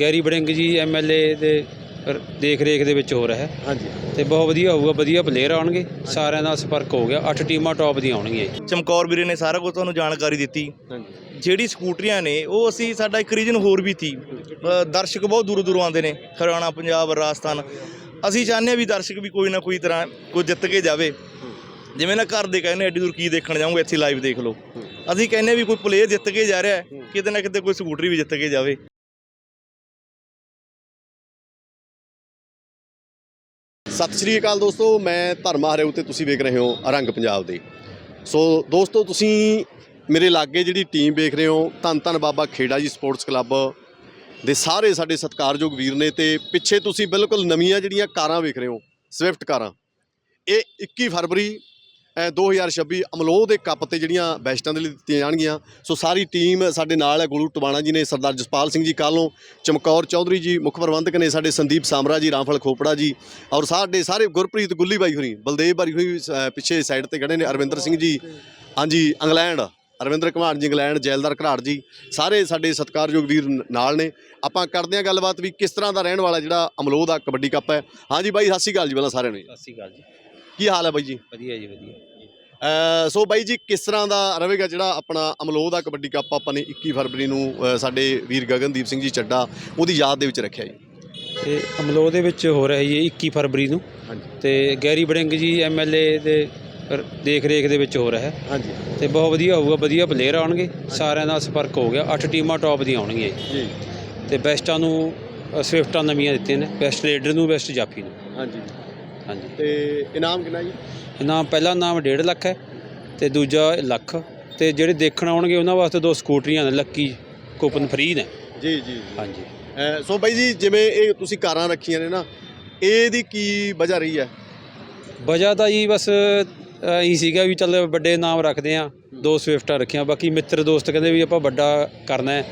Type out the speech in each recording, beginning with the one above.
Garry Warring ਜੀ MLA ਦੇ ਰ- ਦੇਖ ਰੇਖ ਦੇ ਵਿੱਚ ਹੋ ਰਿਹਾ ਹੈ। ਹਾਂਜੀ। ਤੇ ਬਹੁਤ ਵਧੀਆ ਹੋਊਗਾ ਵਧੀਆ ਪਲੇਅਰ ਆਉਣਗੇ। ਸਾਰਿਆਂ ਨਾਲ ਸੰਪਰਕ ਹੋ ਗਿਆ। 8 ਟੀਮਾਂ ਟੌਪ ਦੀਆਂ ਆਉਣਗੀਆਂ ਜੀ। ਚਮਕੌਰ ਵੀਰੇ ਨੇ ਸਾਰਾ ਕੁਝ ਤੁਹਾਨੂੰ ਜਾਣਕਾਰੀ ਦਿੱਤੀ। ਹਾਂਜੀ। ਜਿਹੜੀ ਸਕੂਟਰੀਆਂ ਨੇ ਉਹ ਅਸੀਂ ਸਾਡਾ ਇੱਕ ਰੀਜਨ ਹੋਰ ਵੀ ਸੀ। ਅ, ਦਰਸ਼ਕ ਬਹੁਤ ਦੂਰੋਂ ਦੂਰੋਂ ਆਉਂਦੇ ਨੇ। ਹਰਿਆਣਾ ਪੰਜਾਬ ਰਾਜਸਥਾਨ। ਅਸੀਂ ਚਾਹੁੰਦੇ ਹਾਂ ਵੀ ਦਰਸ਼ਕ ਵੀ ਕੋਈ ਨਾ ਕੋਈ ਤਰ੍ਹਾਂ ਕੋਈ ਜਿੱਤ ਕੇ ਜਾਵੇ। ਜਿਵੇਂ ਨਾ ਘਰ ਦੇ ਕਹਿੰਦੇ ਐਡੀ ਦੂਰ ਕੀ ਦੇਖਣ ਜਾਓਗੇ ਇੱਥੇ ਲਾਈਵ ਦੇਖ ਲਓ। ਅਸੀਂ ਕਹਿੰਦੇ ਹਾਂ ਵੀ ਕੋਈ ਪਲੇਅਰ ਜਿੱਤ ਕੇ ਜਾ ਰਿਹਾ ਹੈ, ਕਿਤੇ ਨਾ ਕਿਤੇ ਕੋਈ ਸਕੂਟਰੀ ਵੀ ਜਿੱਤ ਕੇ ਜਾਵੇ। ਸਤਿ ਸ਼੍ਰੀ ਅਕਾਲ ਦੋਸਤੋ, ਮੈਂ ਧਰਮਾ ਹਰਿਓ ਤੇ ਤੁਸੀਂ ਵੇਖ ਰਹੇ ਹੋ ਰੰਗ ਪੰਜਾਬ ਦੇ। ਸੋ ਦੋਸਤੋ, ਤੁਸੀਂ ਮੇਰੇ ਲਾਗੇ ਜਿਹੜੀ ਟੀਮ ਵੇਖ ਰਹੇ ਹੋ, ਧੰਨ ਧੰਨ ਬਾਬਾ ਖੇੜਾ ਜੀ ਸਪੋਰਟਸ ਕਲੱਬ ਦੇ ਸਾਰੇ ਸਾਡੇ ਸਤਿਕਾਰਯੋਗ ਵੀਰ ਨੇ ਤੇ ਪਿੱਛੇ ਤੁਸੀਂ ਬਿਲਕੁਲ ਨਵੀਆਂ ਜਿਹੜੀਆਂ ਕਾਰਾਂ ਵੇਖ ਰਹੇ ਹੋ ਸਵਿਫਟ ਕਾਰਾਂ। ਇਹ 21 ਫਰਵਰੀ 2026 ਅਮਲੋਹ ਦੇ ਕੱਪ ਤੇ ਜਿਹੜੀਆਂ ਬੈਸਟਾਂ ਦੇ ਲਈ ਦਿੱਤੀਆਂ ਜਾਣਗੀਆਂ। ਸੋ ਸਾਰੀ ਟੀਮ ਸਾਡੇ ਨਾਲ ਹੈ ਗੁਰੂ ਟਵਾਣਾ ਜੀ ਨੇ ਸਰਦਾਰ ਜਸਪਾਲ ਸਿੰਘ ਜੀ ਕਾਲੋਂ ਚਮਕੌਰ ਚੌਧਰੀ ਜੀ ਮੁੱਖ ਪ੍ਰਬੰਧਕ ਨੇ ਸਾਡੇ ਸੰਦੀਪ ਸਾਮਰਾ ਜੀ ਰਾਮਫਲ ਖੋਪੜਾ ਜੀ ਔਰ ਸਾਡੇ ਸਾਰੇ ਗੁਰਪ੍ਰੀਤ ਗੁੱਲੀ ਬਾਈ ਹੋਰੀ ਬਲਦੇਵ ਬਾਈ ਹੋਰੀ ਅ, ਪਿੱਛੇ ਸਾਈਡ ਤੇ ਖੜੇ ਨੇ ਅਰਵਿੰਦਰ ਸਿੰਘ ਜੀ ਹਾਂਜੀ ਇੰਗਲੈਂਡ ਅਰਵਿੰਦਰ ਘਮਾਣ ਜੀ ਇੰਗਲੈਂਡ ਜੈਲਦਾਰ ਘਰਾੜ ਜੀ ਸਾਰੇ ਸਾਡੇ ਸਤਿਕਾਰਯੋਗ ਵੀਰ ਨਾਲ ਨੇ। ਆਪਾਂ ਕਰਦੇ ਹਾਂ ਗੱਲਬਾਤ ਵੀ ਕਿਸ ਤਰ੍ਹਾਂ ਦਾ ਰਹਿਣ ਵਾਲਾ ਜਿਹੜਾ ਅਮਲੋਹ ਦਾ ਕਬੱਡੀ ਕੱਪ ਹੈ। ਹਾਂਜੀ ਬਾਈ ਸਤਿ ਸ਼੍ਰੀ ਅਕਾਲ ਜੀ ਪਹਿਲਾਂ ਸਾਰਿਆਂ ਨੂੰ ਸਤਿ ਸ਼੍ਰੀ ਅਕਾਲ ਜੀ। ਕੀ ਹਾਲ ਹੈ ਬਾਈ ਜੀ? ਵਧੀਆ ਜੀ ਵਧੀਆ। ਅ, ਸੋ ਬਾਈ ਜੀ ਕਿਸ ਤਰ੍ਹਾਂ ਦਾ ਰਹੇਗਾ ਜਿਹੜਾ ਆਪਣਾ ਅਮਲੋਹ ਦਾ ਕਬੱਡੀ ਕੱਪ ਆਪਾਂ ਨੇ 21 ਫਰਵਰੀ ਨੂੰ ਅ, ਸਾਡੇ ਵੀਰ ਗਗਨਦੀਪ ਸਿੰਘ ਜੀ ਚੱਡਾ ਉਹਦੀ ਯਾਦ ਦੇ ਵਿੱਚ ਰੱਖਿਆ ਜੀ? ਤੇ ਅਮਲੋਹ ਦੇ ਵਿੱਚ ਹੋ ਰਿਹਾ ਜੀ 21 ਫਰਵਰੀ ਨੂੰ। ਹਾਂਜੀ। ਤੇ ਗੈਰੀ ਬੜਿੰਗ ਜੀ ਐਮਐਲਏ ਦੇ ਰ- ਦੇਖ ਰੇਖ ਦੇ ਵਿੱਚ ਹੋ ਰਿਹਾ। ਹੈ ਹਾਂਜੀ। ਤੇ ਬਹੁਤ ਵਧੀਆ ਹੋਊਗਾ ਵਧੀਆ ਪਲੇਅਰ ਆਉਣਗੇ। ਸਾਰਿਆਂ ਨਾਲ ਸੰਪਰਕ ਹੋ ਗਿਆ। 8 ਟੀਮਾਂ ਟੌਪ ਦੀਆਂ ਆਉਣਗੀਆਂ ਜੀ। ਜੀ। ਤੇ ਬੈਸਟਾਂ ਨੂੰ ਅ, ਸਵਿਫਟਾਂ ਨਵੀਆਂ ਦਿੱਤੀਆਂ ਨੇ। ਬੈਸਟ ਰੇਡਰ ਨੂੰ ਬੈਸਟ ਜਾਫੀ ਨੂੰ। ਹਾਂਜੀ। ਹਾਂਜੀ। ਤੇ ਇਨਾਮ ਕਿੰਨਾ ਜੀ? ਇਨਾਮ ਪਹਿਲਾ ਨਾਮ 1.5 ਲੱਖ ਹੈ ਤੇ ਦੂਜਾ ਲੱਖ। ਤੇ ਜਿਹੜੇ ਦੇਖਣ ਆਉਣਗੇ ਉਹਨਾਂ ਵਾਸਤੇ ਦੋ ਸਕੂਟਰੀਆਂ ਨੇ ਲੱਕੀ ਕੂਪਨ ਫ੍ਰੀ ਨੇ। ਜੀ ਜੀ ਹਾਂਜੀ। ਸੋ ਬਾਈ ਜੀ ਜਿਵੇਂ ਇਹ ਤੁਸੀਂ ਕਾਰਾਂ ਰੱਖੀਆਂ ਨੇ ਨਾ ਇਹਦੀ ਕੀ ਵਜ੍ਹਾ ਰਹੀ ਹੈ? ਵਜ੍ਹਾ ਤਾਂ ਜੀ ਬਸ ਇਹੀ ਸੀਗਾ ਵੀ ਚੱਲ ਵੱਡੇ ਨਾਮ ਰੱਖਦੇ ਆ ਦੋ ਸਵਿਫਟਾਂ ਰੱਖੀਆਂ ਬਾਕੀ ਮਿੱਤਰ ਦੋਸਤ ਕਹਿੰਦੇ ਵੀ ਆਪਾਂ ਵੱਡਾ ਕਰਨਾ ਹੈ।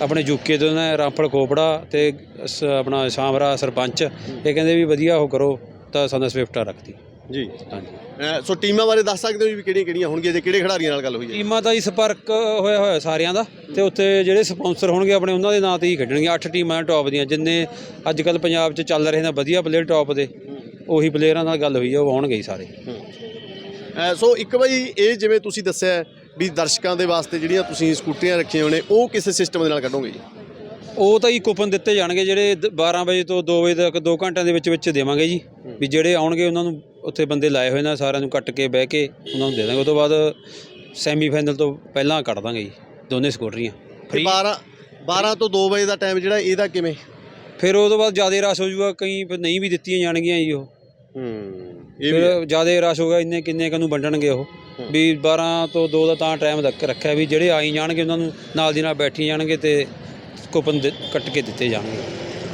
ਆਪਣੇ ਯੂਕੇ ਤੋਂ ਨੇ ਰਾਮਫਲ ਖੋਪੜਾ ਤੇ ਸ- ਆਪਣਾ ਸ਼ਾਮਰਾ ਸਰਪੰਚ ਇਹ ਕਹਿੰਦੇ ਵੀ ਵਧੀਆ ਉਹ ਕਰੋ। ਤਾਂ ਸਾਨੂੰ ਸਵਿਫਟਾਂ ਰੱਖਤੀ। ਜੀ। ਹਾਂਜੀ। ਸੋ ਟੀਮਾਂ ਬਾਰੇ ਦੱਸ ਸਕਦੇ ਹੋ ਵੀ ਕਿਹੜੀਆਂ ਕਿਹੜੀਆਂ ਹੋਣਗੀਆਂ ਜੇ ਕਿਹੜੇ ਖਿਡਾਰੀਆਂ ਨਾਲ ਗੱਲ ਹੋਈ ਹੈ? ਟੀਮਾਂ ਦਾ ਹੀ ਸੰਪਰਕ ਹੋਇਆ ਹੋਇਆ ਸਾਰਿਆਂ ਦਾ ਤੇ ਉੱਥੇ ਜਿਹੜੇ ਸਪਾਂਸਰ ਹੋਣਗੇ ਆਪਣੇ ਉਹਨਾਂ ਦੇ ਨਾਂ ਤੇ ਹੀ ਖੇਡਣਗੀਆਂ। 8 ਟੀਮਾਂ ਟੌਪ ਦੀਆਂ ਜਿੰਨੇ ਅੱਜ ਕੱਲ ਪੰਜਾਬ 'ਚ ਚੱਲ ਰਹੇ ਨੇ ਵਧੀਆ ਪਲੇਅਰ ਟੌਪ ਦੇ ਉਹੀ ਪਲੇਅਰਾਂ ਨਾਲ ਗੱਲ ਹੋਈ ਆ ਉਹ ਆਉਣਗੇ ਹੀ ਸਾਰੇ। ਸੋ ਇੱਕ ਬਾਈ ਇਹ ਜਿਵੇਂ ਤੁਸੀਂ ਦੱਸਿਆ ਹੈ ਵੀ ਦਰਸ਼ਕਾਂ ਦੇ ਵਾਸਤੇ ਜਿਹੜੀਆਂ ਤੁਸੀਂ ਸਕੂਟਰੀਆਂ ਰੱਖੀਆਂ ਹੋਣੇ ਉਹ ਕਿਸੇ ਸਿਸਟਮ ਦੇ ਨਾਲ ਕੱਢੋਗੇ ਜੀ? ਉਹ ਤਾਂ ਹੀ ਕੂਪਨ ਦਿੱਤੇ ਜਾਣਗੇ ਜਿਹੜੇ ਦ- 12 ਵਜੇ ਤੋਂ 2 ਵਜੇ ਤੱਕ 2 ਘੰਟਿਆਂ ਦੇ ਵਿੱਚ ਵਿੱਚ ਦੇਵਾਂਗੇ ਜੀ। ਵੀ ਜਿਹੜੇ ਆਉਣਗੇ ਉਹਨਾਂ ਨੂੰ ਉੱਥੇ ਬੰਦੇ ਲਾਏ ਹੋਏ ਨੇ ਸਾਰਿਆਂ ਨੂੰ ਕੱਟ ਕੇ ਬਹਿ ਕੇ ਉਹਨਾਂ ਨੂੰ ਦੇ ਦਾਂਗੇ। ਉਸ ਤੋਂ ਬਾਅਦ ਸੈਮੀ ਫਾਈਨਲ ਤੋਂ ਪਹਿਲਾਂ ਕੱਢ ਦਾਂਗੇ ਜੀ ਦੋਨੇ ਸਕੂਟਰੀਆਂ। ਤੇ ਫ੍ਰੀ 12 12 ਤੋਂ 2 ਵਜੇ ਦਾ ਟਾਈਮ ਜਿਹੜਾ ਇਹਦਾ ਕਿਵੇਂ? ਫਿਰ ਉਹ ਤੋਂ ਬਾਅਦ ਜ਼ਿਆਦਾ ਰਸ਼ ਹੋ ਜਾਊਗਾ ਕਈ ਫਿਰ ਨਹੀਂ ਵੀ ਦਿੱਤੀਆਂ ਜਾਣਗੀਆਂ ਜੀ ਉਹ। ਹੂੰ ਇਹ ਵੀ ਫਿਰ ਜ਼ਿਆਦਾ ਰਸ਼ ਹੋਗਾ ਇੰਨੇ ਕਿੰਨੇ ਕੁ ਨੂੰ ਵੰਡਣਗੇ ਉਹ। ਵੀ 12 ਤੋਂ 2 ਦਾ ਤਾਂ ਟਾਈਮ ਰੱਖਿਆ ਵੀ ਜਿਹੜੇ ਆਈ ਜਾਣਗੇ ਉਹਨਾਂ ਨੂੰ ਨਾਲ ਦੀ ਨਾਲ ਬੈਠੀ ਜਾਣਗੇ ਤੇ ਕੂਪਨ ਦੇ- ਕੱਟ ਕੇ ਦਿੱਤੇ ਜਾਣਗੇ।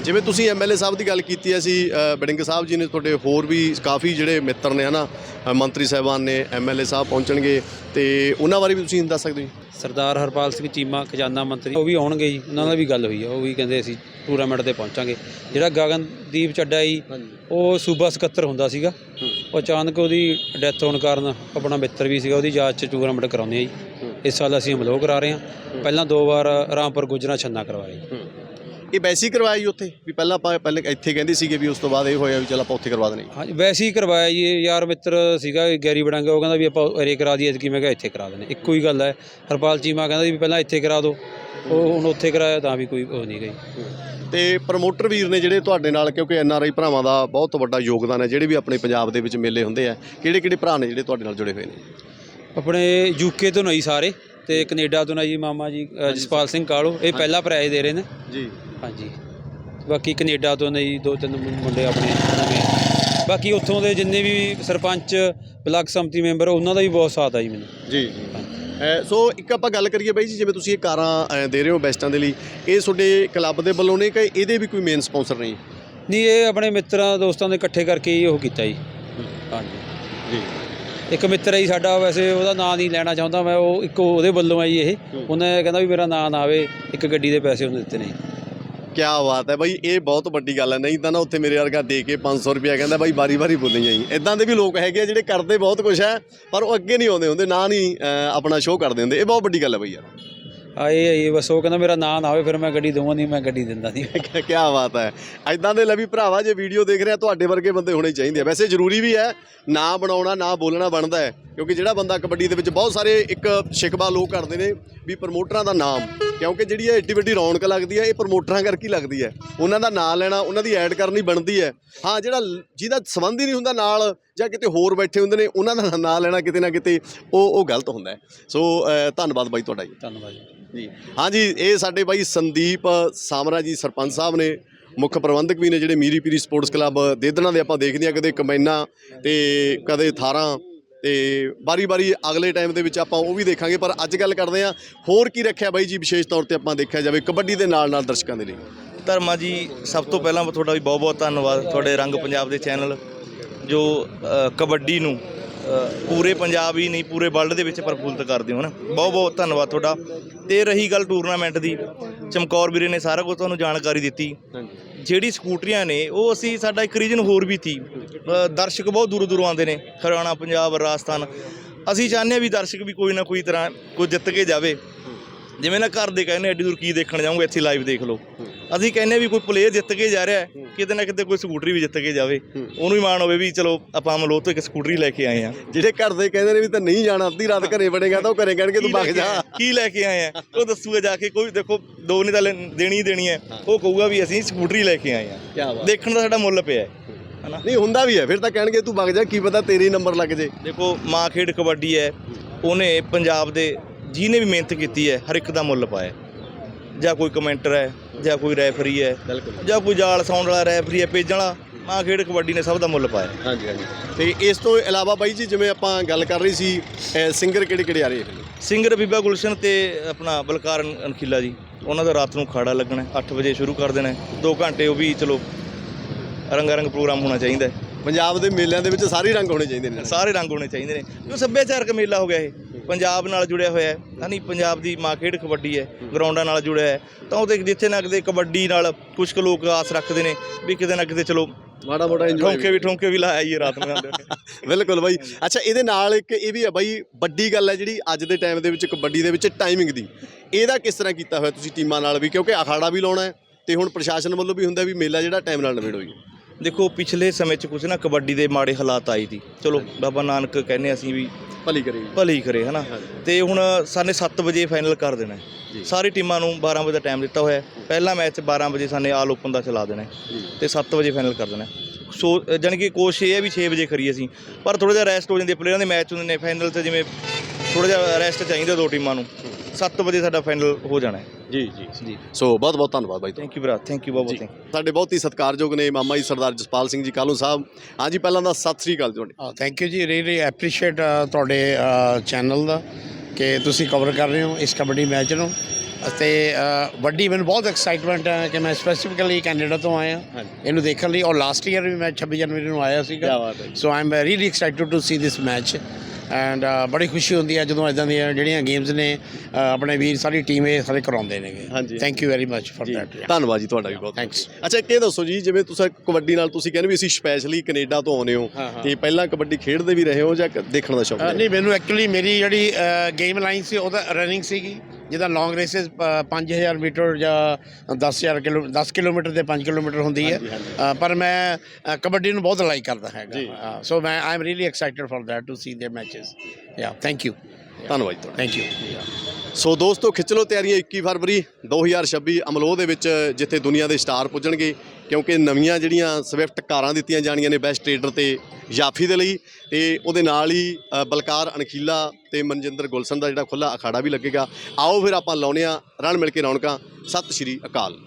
ਜਿਵੇਂ ਤੁਸੀਂ ਐਮਐਲਏ ਸਾਹਿਬ ਦੀ ਗੱਲ ਕੀਤੀ ਹੈ ਸੀ ਅ, ਬੜਿੰਗ ਸਾਹਿਬ ਜੀ ਨੇ ਤੁਹਾਡੇ ਹੋਰ ਵੀ ਕਾਫੀ ਜਿਹੜੇ ਮਿੱਤਰ ਨੇ ਹਨਾ ਅ, ਮੰਤਰੀ ਸਾਹਿਬਾਨ ਨੇ ਐਮਐਲਏ ਸਾਹਿਬ ਪਹੁੰਚਣਗੇ ਤੇ ਉਹਨਾਂ ਬਾਰੇ ਵੀ ਤੁਸੀਂ ਦੱਸ ਸਕਦੇ ਹੋ ਜੀ? ਸਰਦਾਰ ਹਰਪਾਲ ਸਿੰਘ ਚੀਮਾ ਖਜ਼ਾਨਾ ਮੰਤਰੀ ਉਹ ਵੀ ਆਉਣਗੇ ਜੀ ਉਹਨਾਂ ਨਾਲ ਵੀ ਗੱਲ ਹੋਈ ਆ ਉਹ ਵੀ ਕਹਿੰਦੇ ਅਸੀਂ ਟੂਰਨਾਮੈਂਟ ਤੇ ਪਹੁੰਚਾਂਗੇ। ਜਿਹੜਾ ਗਗਨਦੀਪ ਚੱਡਾ ਜੀ ਉਹ ਸੂਬਾ ਸਕੱਤਰ ਹੁੰਦਾ ਸੀਗਾ ਉਹ ਅਚਾਨਕ ਉਹਦੀ ਡੈਥ ਹੋਣ ਕਾਰਨ ਆਪਣਾ ਮਿੱਤਰ ਵੀ ਸੀਗਾ ਉਹਦੀ ਯਾਦ 'ਚ ਟੂਰਨਾਮੈਂਟ ਕਰਾਉਂਦੇ ਆ ਜੀ। ਇਸ ਸਾਲ ਅਸੀਂ ਅਮਲੋਹ ਕਰਾ ਰਹੇ ਹਾਂ। ਪਹਿਲਾਂ ਦੋ ਵਾਰ ਰਾਮਪੁਰ ਗੁਜਰਾ ਛੰਨਾ ਕਰਵਾਇਆ ਜੀ ਇਹ ਵੈਸੇ ਹੀ ਕਰਵਾਇਆ ਜੀ ਉੱਥੇ? ਵੀ ਪਹਿਲਾਂ ਆਪਾਂ ਪਹਿਲੇ ਇੱਥੇ ਕਹਿੰਦੇ ਸੀਗੇ ਵੀ ਉਸ ਤੋਂ ਬਾਅਦ ਇਹ ਹੋਇਆ ਵੀ ਚਲ ਆਪਾਂ ਉੱਥੇ ਕਰਵਾ ਦਨੇ ਹਾਂਜੀ ਵੈਸੇ ਹੀ ਕਰਵਾਇਆ ਜੀ। ਇਹ ਯਾਰ ਮਿੱਤਰ ਸੀਗਾ ਗੈਰੀ ਬੜਾਂਗੇ ਉਹ ਕਹਿੰਦਾ ਵੀ ਆਪਾਂ ਅਰੇ ਕਰਾ ਦਈਏ ਕਿ ਮੈਂ ਕਿਹਾ ਇੱਥੇ ਕਰਾ ਦੇਣੇ ਇੱਕੋ ਹੀ ਗੱਲ ਹੈ। ਹਰਪਾਲ ਚੀਮਾ ਕਹਿੰਦਾ ਵੀ ਪਹਿਲਾਂ ਇੱਥੇ ਕਰਾ ਦਿਓ ਉਹ ਹੁਣ ਉੱਥੇ ਕਰਾਇਆ ਤਾਂ ਵੀ ਕੋਈ ਉਹ ਨਹੀਂ ਗਈ। ਤੇ ਪ੍ਰਮੋਟਰ ਵੀਰ ਨੇ ਜਿਹੜੇ ਤੁਹਾਡੇ ਨਾਲ ਕਿਉਂਕਿ ਐਨਆਰਆਈ ਭਰਾਵਾਂ ਦਾ ਬਹੁਤ ਵੱਡਾ ਯੋਗਦਾਨ ਹੈ ਜਿਹੜੇ ਵੀ ਆਪਣੇ ਪੰਜਾਬ ਦੇ ਵਿੱਚ ਮੇਲੇ ਹੁੰਦੇ ਆ ਕਿਹੜੇ ਕਿਹੜੇ ਭਰਾ ਨੇ ਜਿਹੜੇ ਤੁਹਾਡੇ ਨਾਲ ਜੁੜੇ ਹੋਏ ਨੇ? ਆਪਣੇ ਯੂਕੇ ਤੋਂ ਨਹੀਂ ਸਾਰੇ ਤੇ ਕੈਨੇਡਾ ਤੋਂ ਨਾ ਜੀ ਮਾਮਾ ਜੀ ਅ, ਜਸਪਾਲ ਸਿੰਘ ਕਾਲੋ। ਇਹ ਪਹਿਲਾ ਪ੍ਰਾਈਜ਼ ਦੇ ਰਹੇ ਨੇ। ਜੀ। ਹਾਂਜੀ। ਬਾਕੀ ਕੈਨੇਡਾ ਤੋਂ ਨੇ ਜੀ ਦੋ ਤਿੰਨ ਮੁੰ- ਮੁੰਡੇ ਆਪਣੇ ਨਵੇਂ। ਬਾਕੀ ਉੱਥੋਂ ਦੇ ਜਿੰਨੇ ਵੀ ਸਰਪੰਚ ਬਲਾਕ ਸੰਮਤੀ ਮੈਂਬਰ ਉਹਨਾਂ ਦਾ ਵੀ ਬਹੁਤ ਸਾਥ ਆ ਜੀ ਮੈਨੂੰ। ਜੀ ਜੀ। ਸੋ ਇੱਕ ਆਪਾਂ ਗੱਲ ਕਰੀਏ ਬਾਈ ਜੀ ਜਿਵੇਂ ਤੁਸੀਂ ਇਹ ਕਾਰਾਂ ਅ, ਦੇ ਰਹੇ ਹੋ ਬੈਸਟਾਂ ਦੇ ਲਈ ਇਹ ਤੁਹਾਡੇ ਕਲੱਬ ਦੇ ਵੱਲੋਂ ਨੇ ਕਿ ਇਹਦੇ ਵੀ ਕੋਈ ਮੇਨ ਸਪਾਂਸਰ ਨਹੀਂ ਨਹੀਂ ਇਹ ਆਪਣੇ ਮਿੱਤਰਾਂ ਦੋਸਤਾਂ ਦੇ ਇਕੱਠੇ ਕਰਕੇ ਹੀ ਉਹ ਕੀਤਾ ਜੀ। ਹਾਂਜੀ। ਜੀ। ਇੱਕ ਮਿੱਤਰ ਹੈ ਜੀ ਸਾਡਾ ਵੈਸੇ ਉਹਦਾ ਨਾਂ ਨਹੀਂ ਲੈਣਾ ਚਾਹੁੰਦਾ ਮੈਂ ਉਹ ਇੱਕ ਉਹਦੇ ਵੱਲੋਂ ਜੀ ਇਹ। ਉਹਨੇ ਕਹਿੰਦਾ ਵੀ ਮੇਰਾ ਨਾਂ ਨਾ ਆਵੇ ਇੱਕ ਗੱਡੀ ਦੇ ਪੈਸੇ ਉਹਨੇ ਦਿੱਤੇ ਨੇ। ਕੀ ਬਾਤ ਹੈ ਬਾਈ ਇਹ ਬਹੁਤ ਵੱਡੀ ਗੱਲ ਹੈ। ਨਹੀਂ ਤਾਂ ਨਾ ਉੱਥੇ ਮੇਰੇ ਵਰਗਾ ਦੇ ਕੇ 500 ਰੁਪਇਆ ਕਹਿੰਦਾ ਬਾਈ ਵਾਰੀ ਵਾਰੀ ਬੋਲੀਆਂ ਜੀ। ਇਦਾਂ ਦੇ ਵੀ ਲੋਕ ਹੈਗੇ ਆ ਜਿਹੜੇ ਕਰਦੇ ਬਹੁਤ ਕੁਝ ਹੈ ਪਰ ਉਹ ਅੱਗੇ ਨਹੀਂ ਆਉਂਦੇ ਹੁੰਦੇ ਨਾ ਨਹੀਂ ਆਪਣਾ ਸ਼ੋਅ ਕਰਦੇ ਹੁੰਦੇ। ਇਹ ਬਹੁਤ ਵੱਡੀ ਗੱਲ ਹੈ ਬਾਈ ਯਾਰ। ਆਏ ਆਏ ਬਸ ਉਹ ਕਹਿੰਦਾ ਮੇਰਾ ਨਾਂ ਨਾ ਹੋਵੇ ਫਿਰ ਮੈਂ ਗੱਡੀ ਦਊਂਗਾ ਨਹੀਂ ਮੈਂ ਗੱਡੀ ਦਿੰਦਾ ਨਹੀਂ। ਕੀ ਬਾਤ ਹੈ। ਐਦਾਂ ਦੇ ਲੈ ਵੀ ਭਰਾਵਾ ਜੇ ਵੀਡੀਓ ਦੇਖ ਰਿਹਾ ਤੁਹਾਡੇ ਵਰਗੇ ਬੰਦੇ ਹੋਣੇ ਚਾਹੀਦੇ ਆ। ਵੈਸੇ ਜ਼ਰੂਰੀ ਵੀ ਹੈ ਨਾ ਬਣਾਉਣਾ ਨਾ ਬੋਲਣਾ ਬਣਦਾ ਹੈ। ਕਿਉਂਕਿ ਜਿਹੜਾ ਬੰਦਾ ਕਬੱਡੀ ਦੇ ਵਿੱਚ ਬਹੁਤ ਸਾਰੇ ਇੱਕ ਸ਼ਿਕਵਾ ਲੋਕ ਕਰਦੇ ਨੇ ਵੀ ਪ੍ਰਮੋਟਰਾਂ ਦਾ ਨਾਮ। ਕਿਉਂਕਿ ਜਿਹੜੀ ਇਹ ਏਡੀ ਵੱਡੀ ਰੌਣਕ ਲੱਗਦੀ ਹੈ ਇਹ ਪ੍ਰਮੋਟਰਾਂ ਕਰਕੇ ਲੱਗਦੀ ਹੈ। ਉਹਨਾਂ ਦਾ ਨਾਂ ਲੈਣਾ ਉਹਨਾਂ ਦੀ ਐਡ ਕਰਨੀ ਬਣਦੀ ਹੈ। ਹਾਂ ਜਿਹੜਾ ਜਿਹਦਾ ਸੰਬੰਧ ਹੀ ਨਹੀਂ ਹੁੰਦਾ ਨਾਲ ਜਾਂ ਕਿਤੇ ਹੋਰ ਬੈਠੇ ਹੁੰਦੇ ਨੇ ਉਹਨਾਂ ਦਾ ਨਾਂ ਲੈਣਾ ਕਿਤੇ ਨਾ ਕਿਤੇ ਉਹ ਉਹ ਗਲਤ ਹੁੰਦਾ ਸੋ ਧੰਨਵਾਦ ਬਾਈ ਤੁਹਾਡਾ ਜੀ। ਧੰਨਵਾਦ ਜੀ। ਹਾਂਜੀ, ਇਹ ਸਾਡੇ ਬਾਈ ਸੰਦੀਪ ਸਾਮਰਾ ਜੀ ਸਰਪੰਚ ਸਾਹਿਬ ਨੇ, ਮੁੱਖ ਪ੍ਰਬੰਧਕ ਵੀ ਨੇ ਜਿਹੜੇ ਮੀਰੀ ਪੀਰੀ ਸਪੋਰਟਸ ਕਲੱਬ ਦੇਦਣਾ ਦੇ ਆਪਾਂ ਦੇਖਦੇ ਹਾਂ ਕਦੇ ਕਮੈਨਾ ਤੇ ਕਦੇ ਥਾਰਾਂ ਤੇ ਬਾਰੀ-ਬਾਰੀ ਅਗਲੇ ਟਾਈਮ ਦੇ ਵਿੱਚ ਆਪਾਂ ਉਹ ਵੀ ਦੇਖਾਂਗੇ, ਪਰ ਅੱਜ ਗੱਲ ਕਰਦੇ ਹਾਂ, ਹੋਰ ਕੀ ਰੱਖਿਆ ਬਾਈ ਜੀ ਵਿਸ਼ੇਸ਼ ਤੌਰ ਤੇ ਆਪਾਂ ਦੇਖਿਆ ਜਾਵੇ ਕਬੱਡੀ ਦੇ ਨਾਲ ਨਾਲ ਦਰਸ਼ਕਾਂ ਦੇ ਲਈ? ਧਰਮਾ ਜੀ, ਸਭ ਤੋਂ ਪਹਿਲਾਂ ਤੁਹਾਡਾ ਵੀ ਬਹੁਤ ਬਹੁਤ ਧੰਨਵਾਦ, ਤੁਹਾਡੇ ਰੰਗ ਪੰਜਾਬ ਦੇ ਚੈਨਲ, ਜੋ ਕਬੱਡੀ ਨੂੰ ਪੂਰੇ ਪੰਜਾਬ ਹੀ ਨਹੀਂ ਪੂਰੇ ਵਰਲਡ ਦੇ ਵਿੱਚ ਪ੍ਰਫੁੱਲਤ ਕਰਦੇ ਹੋ ਨਾ ਬਹੁਤ ਬਹੁਤ ਧੰਨਵਾਦ ਤੁਹਾਡਾ। ਤੇ ਰਹੀ ਗੱਲ ਟੂਰਨਾਮੈਂਟ ਦੀ। ਚਮਕੌਰ ਵੀਰੇ ਨੇ ਸਾਰਾ ਕੁਝ ਤੁਹਾਨੂੰ ਜਾਣਕਾਰੀ ਦਿੱਤੀ। ਜਿਹੜੀ ਸਕੂਟਰੀਆਂ ਨੇ ਉਹ ਅਸੀਂ ਸਾਡਾ ਇੱਕ ਰੀਜਨ ਹੋਰ ਵੀ ਸੀ। ਦਰਸ਼ਕ ਬਹੁਤ ਦੂਰੋਂ ਦੂਰੋਂ ਆਉਂਦੇ ਨੇ। ਹਰਿਆਣਾ ਪੰਜਾਬ ਰਾਜਸਥਾਨ। ਅਸੀਂ ਚਾਹੁੰਦੇ ਹਾਂ ਵੀ ਦਰਸ਼ਕ ਵੀ ਕੋਈ ਨਾ ਕੋਈ ਤਰ੍ਹਾਂ ਕੋਈ ਜਿੱਤ ਕੇ ਜਾਵੇ। ਜਿਵੇਂ ਨਾ ਘਰ ਦੇ ਕਹਿੰਦੇ ਐਡੀ ਦੂਰ ਕੀ ਦੇਖਣ ਜਾਓਗੇ ਇੱਥੇ ਲਾਈਵ ਦੇਖ ਲਓ। ਅਸੀਂ ਕਹਿੰਦੇ ਵੀ ਕੋਈ ਪਲੇਅਰ ਜਿੱਤ ਕੇ ਜਾ ਰਿਹਾ ਹੈ, ਕਿਤੇ ਨਾ ਕਿਤੇ ਕੋਈ ਸਕੂਟਰੀ ਵੀ ਜਿੱਤ ਕੇ ਜਾਵੇ ਉਹਨੂੰ ਹੀ ਮਾਣ ਹੋਵੇ ਵੀ ਚਲੋ ਆਪਾਂ ਅਮਲੋਹ ਤੋਂ ਇੱਕ ਸਕੂਟਰੀ ਲੈ ਕੇ ਆਏ ਆ ਜਿਹੜੇ ਘਰ ਦੇ ਕਹਿੰਦੇ ਨੇ ਵੀ ਤਾਂ ਨਹੀਂ ਜਾਣਾ ਅੱਧੀ ਰਾਤ ਘਰੇ ਵੜੇਗਾ ਤਾਂ ਉਹ ਘਰੇ ਕਹਿਣਗੇ ਤੂੰ ਭੱਗ ਜਾ। ਕੀ ਲੈ ਕੇ ਆਏ ਆ? ਉਹ ਦੱਸੂਗਾ ਜਾ ਕੇ ਕੋਈ ਦੇਖੋ ਦੋ ਨਹੀਂ ਤਾਂ ਲੈ- ਦੇਣੀ ਹੀ ਦੇਣੀ ਹੈ। ਉਹ ਕਹੂਗਾ ਵੀ ਅਸੀਂ ਸਕੂਟਰੀ ਲੈ ਕੇ ਆਏ ਆ ਕੀ ਬਾਤ ਦੇਖਣ ਦਾ ਸਾਡਾ ਮੁੱਲ ਪਿਆ ਹੈ। ਹਨਾ? ਨਹੀਂ ਹੁੰਦਾ ਵੀ ਹੈ। ਫਿਰ ਤਾਂ ਕਹਿਣਗੇ ਤੂੰ ਭੱਗ ਜਾ ਕੀ ਪਤਾ ਤੇਰੇ ਹੀ ਨੰਬਰ ਲੱਗ ਜੇ। ਦੇਖੋ ਮਾਂ ਖੇਡ ਕਬੱਡੀ ਹੈ। ਉਹਨੇ ਪੰਜਾਬ ਦੇ ਜਿਹਨੇ ਵੀ ਮਿਹਨਤ ਕੀਤੀ ਹੈ ਹਰ ਇੱਕ ਦਾ ਮੁੱਲ ਪਾਇਆ। ਜਾਂ ਕੋਈ ਕਮੈਂਟਰ ਹੈ ਜਾਂ ਕੋਈ ਰੈਫਰੀ ਹੈ ਜਾਂ ਕੋਈ ਜਾਲ ਸਾਊਂਡ ਵਾਲਾ ਰੈਫਰੀ ਹੈ ਪੇਜਾਂ ਵਾਲਾ ਮਾਂ ਖੇਡ ਕਬੱਡੀ ਨੇ ਸਭ ਦਾ ਮੁੱਲ ਪਾਇਆ। ਹਾਂਜੀ ਹਾਂਜੀ। ਤੇ ਇਸ ਤੋਂ ਇਲਾਵਾ ਬਾਈ ਜੀ ਜਿਵੇਂ ਆਪਾਂ ਗੱਲ ਕਰ ਰਹੇ ਸੀ ਸਿੰਗਰ ਕਿਹੜੇ ਕਿਹੜੇ ਆ ਰਹੇ ਸਿੰਗਰ ਬੀਬਾ ਗੁਲਸ਼ਨ ਤੇ ਆਪਣਾ ਬਲਕਾਰ ਅਨ- ਅਨਖੀਲਾ ਜੀ। ਉਹਨਾਂ ਦਾ ਰਾਤ ਨੂੰ ਖਾੜਾ ਲੱਗਣਾ 8 ਵਜੇ ਸ਼ੁਰੂ ਕਰ ਦੇਣਾ 2 ਘੰਟੇ ਉਹ ਵੀ ਚਲੋ ਰੰਗਾ ਰੰਗ ਪ੍ਰੋਗਰਾਮ ਹੋਣਾ ਚਾਹੀਦਾ। ਪੰਜਾਬ ਦੇ ਮੇਲਿਆਂ ਦੇ ਵਿੱਚ ਸਾਰੇ ਰੰਗ ਹੋਣੇ ਚਾਹੀਦੇ ਨੇ। ਸਾਰੇ ਰੰਗ ਹੋਣੇ ਚਾਹੀਦੇ ਨੇ। ਕਿਉਂ ਸੱਭਿਆਚਾਰਕ ਮੇਲਾ ਹੋ ਗਿਆ ਇਹ? ਪੰਜਾਬ ਨਾਲ ਜੁੜਿਆ ਹੋਇਆ ਹੈ ਹਨੀ ਪੰਜਾਬ ਦੀ ਮਾਂ ਖੇਡ ਕਬੱਡੀ ਹੈ ਗਰਾਊਂਡਾਂ ਨਾਲ ਜੁੜਿਆ ਹੈ। ਤਾਂ ਉਹਦੇ ਜਿੱਥੇ ਨਾ ਕਿਤੇ ਕਬੱਡੀ ਨਾਲ ਕੁਝ ਕੁ ਲੋਕ ਆਸ ਰੱਖਦੇ ਨੇ ਵੀ ਕਿਤੇ ਨਾ ਕਿਤੇ ਚਲੋ ਮਾੜਾ ਮੋਟਾ ਠੋਂਕੇ ਵੀ ਠੋਂਕੇ ਵੀ ਲਾਇਆ ਹੀ ਰਾਤ ਨੂੰ ਬਿਲਕੁਲ ਬਾਈ। ਅੱਛਾ ਇਹਦੇ ਨਾਲ ਇੱਕ ਇਹ ਵੀ ਹੈ ਬਾਈ ਵੱਡੀ ਗੱਲ ਹੈ ਜਿਹੜੀ ਅੱਜ ਦੇ ਟਾਈਮ ਦੇ ਵਿੱਚ ਕਬੱਡੀ ਦੇ ਵਿੱਚ ਟਾਈਮਿੰਗ ਦੀ। ਇਹਦਾ ਕਿਸ ਤਰ੍ਹਾਂ ਕੀਤਾ ਹੋਇਆ ਤੁਸੀਂ ਟੀਮਾਂ ਨਾਲ ਵੀ? ਕਿਉਂਕਿ ਅਖਾੜਾ ਵੀ ਲਾਉਣਾ ਹੈ ਤੇ ਹੁਣ ਪ੍ਰਸ਼ਾਸਨ ਵੱਲੋਂ ਵੀ ਹੁੰਦਾ ਵੀ ਮੇਲਾ ਜਿਹੜਾ ਟਾਈਮ ਨਾਲ ਨਿਬੇੜੋ ਜੀ। ਦੇਖੋ ਪਿਛਲੇ ਸਮੇਂ 'ਚ ਕੁਝ ਨਾ ਕਬੱਡੀ ਦੇ ਮਾੜੇ ਹਾਲਾਤ ਆਈ ਸੀ। ਚਲੋ ਬਾਬਾ ਨਾਨਕ ਕਹਿੰਦੇ ਅਸੀਂ ਵੀ ਭਲੀ ਕਰੇ ਜੀ ਭਲੀ ਕਰੇ ਹਨਾ ਤੇ ਹੁਣ ਸਾਨੇ 7 ਵਜੇ ਫਾਈਨਲ ਕਰ ਦੇਣਾ ਹੈ। ਜੀ। ਸਾਰੀ ਟੀਮਾਂ ਨੂੰ 12 ਵਜੇ ਦਾ ਟਾਈਮ ਦਿੱਤਾ ਹੋਇਆ ਹੈ। ਪਹਿਲਾ ਮੈਚ 12 ਵਜੇ ਸਾਨੇ ਆਲ ਓਪਨ ਦਾ ਚਲਾ ਦੇਣਾ ਹੈ ਜੀ। ਤੇ 7 ਵਜੇ ਫਾਈਨਲ ਕਰ ਦੇਣਾ ਹੈ। ਸੋ ਅ, ਜਾਣੀ ਕਿ ਕੋਸ਼ਿਸ਼ ਇਹ ਹੈ ਵੀ 6 ਵਜੇ ਕਰੀਏ ਅਸੀਂ ਪਰ ਥੋੜਾ ਜਿਹਾ ਰੈਸਟ ਹੋ ਜਾਂਦੀ ਹੈ ਪਲੇਅਰਾਂ ਦੇ ਮੈਚ ਹੁੰਦੇ ਨੇ ਫਾਈਨਲ 'ਚ ਜਿਵੇਂ ਥੋੜਾ ਜਿਹਾ ਰੈਸਟ ਚਾਹੀਦਾ ਦੋ ਟੀਮਾਂ ਨੂੰ 7 ਵਜੇ ਸਾਡਾ ਫਾਈਨਲ ਹੋ ਜਾਣਾ ਹੈ। ਜੀ ਜੀ। ਜੀ। ਸੋ ਬਹੁਤ ਬਹੁਤ ਧੰਨਵਾਦ ਬਾਈ ਤੁਹਾਡਾ। ਥੈਂਕ ਯੂ ਭਰਾ ਥੈਂਕ ਯੂ ਬਹੁਤ ਬਹੁਤ ਜੀ। ਥੈਂਕ ਸਾਡੇ ਬਹੁਤ ਹੀ ਸਤਿਕਾਰਯੋਗ ਨੇ ਮਾਮਾ ਜੀ ਸਰਦਾਰ ਜਸਪਾਲ ਸਿੰਘ ਜੀ ਕਾਲੂ ਸਾਹਿਬ। ਹਾਂਜੀ ਪਹਿਲਾਂ ਦਾ ਸਤਿ ਸ੍ਰੀ ਅਕਾਲ ਤੁਹਾਡੇ। ਥੈਂਕ ਯੂ ਜੀ ਰੀਲੀ ਐਪਰੀਸ਼ੀਏਟ ਤੁਹਾਡੇ ਚੈਨਲ ਦਾ ਕਿ ਤੁਸੀਂ ਕਵਰ ਕਰ ਰਹੇ ਹੋ ਇਸ ਕਬੱਡੀ ਮੈਚ ਨੂੰ। ਅਤੇ ਅ, ਵੱਡੀ ਮੈਨੂੰ ਬਹੁਤ ਐਕਸਾਈਟਮੈਂਟ ਹੈ ਕਿ ਮੈਂ ਸਪੈਸੀਫਿਕਲੀ ਕੈਨੇਡਾ ਤੋਂ ਆਇਆ। ਹਾਂਜੀ। ਇਹਨੂੰ ਦੇਖਣ ਲਈ। ਔਰ ਲਾਸਟ ਈਅਰ ਵੀ ਮੈਂ 26 ਜਨਵਰੀ ਨੂੰ ਆਇਆ ਸੀਗਾ। So I am really excited to see this match and uh, ਬੜੀ ਖੁਸ਼ੀ ਹੁੰਦੀ ਹੈ ਜਦੋਂ ਇਦਾਂ ਦੀਆਂ ਜਿਹੜੀਆਂ ਗੇਮਸ ਨੇ ਆਪਣੇ ਵੀਰ ਸਾਡੀ ਟੀਮ ਇਹ ਸਾਰੇ ਕਰਾਉਂਦੇ ਨੇਗੇ। Thank you very much for that ਧੰਨਵਾਦ ਜੀ ਤੁਹਾਡਾ ਵੀ ਬਹੁਤ। ਥੈਂਕਸ ਅੱਛਾ ਇਹ ਦੱਸੋ ਜੀ ਜਿਵੇਂ ਤੁਸੀਂ ਕਬੱਡੀ ਨਾਲ ਤੁਸੀਂ ਕਹਿੰਦੇ ਵੀ ਅਸੀਂ ਸਪੈਸ਼ਲੀ ਕੈਨੇਡਾ ਤੋਂ ਆਉਨੇ ਹੋ ਤੇ ਪਹਿਲਾਂ ਕਬੱਡੀ ਖੇਡਦੇ ਵੀ ਰਹੇ ਹੋ ਜਾਂ ਦੇਖਣ ਦਾ ਸ਼ੌਕ ਨਹੀਂ ਮੈਨੂੰ ਐਕਚੁਅਲੀ ਮੇਰੀ ਜਿਹੜੀ ਗੇਮ ਲਾਈਨ ਸੀ ਉਹਦਾ ਰਨਿੰਗ ਸੀਗੀ ਜਿਹਦਾ ਲੌਂਗ ਰੇਸਸ 5000 ਮੀਟਰ ਜਾਂ 10000 ਕਿਲੋ 10 ਕਿਲੋਮੀਟਰ ਤੇ 5 ਕਿਲੋਮੀਟਰ ਹੁੰਦੀ ਹੈ। ਪਰ ਮੈਂ ਕਬੱਡੀ ਨੂੰ ਬਹੁਤ ਲਾਈਕ ਕਰਦਾ ਹੈਗਾ। ਸੋ ਮੈਂ I'm really excited for that to see their match ਯਾ ਥੈਂਕ ਯੂ ਧੰਨਵਾਦ ਤੁਹਾਡਾ। ਥੈਂਕ ਯੂ ਸੋ ਦੋਸਤੋ ਖਿੱਚ ਲਓ ਤਿਆਰੀਆਂ 21 ਫਰਵਰੀ 2026 ਅਮਲੋਹ ਦੇ ਵਿੱਚ ਜਿੱਥੇ ਦੁਨੀਆ ਦੇ ਸਟਾਰ ਪੁੱਜਣਗੇ ਕਿਉਂਕਿ ਨਵੀਆਂ ਜਿਹੜੀਆਂ ਸਵਿਫਟ ਕਾਰਾਂ ਦਿੱਤੀਆਂ ਜਾਣੀਆਂ ਨੇ ਬੈਸਟ ਟ੍ਰੇਡਰ ਤੇ ਜਾਫੀ ਦੇ ਲਈ ਤੇ ਉਹਦੇ ਨਾਲ ਹੀ ਬਲਕਾਰ ਅਣਖੀਲਾ ਤੇ ਮਨਜਿੰਦਰ ਗੁਲਸ਼ਨ ਦਾ ਜਿਹੜਾ ਖੁੱਲਾ ਅਖਾੜਾ ਵੀ ਲੱਗੇਗਾ। ਆਓ ਫਿਰ ਆਪਾਂ ਲਾਉਨੇ ਆ ਰਲ ਮਿਲ ਕੇ ਰੌਣਕਾਂ। ਸਤਿ ਸ਼੍ਰੀ ਅਕਾਲ।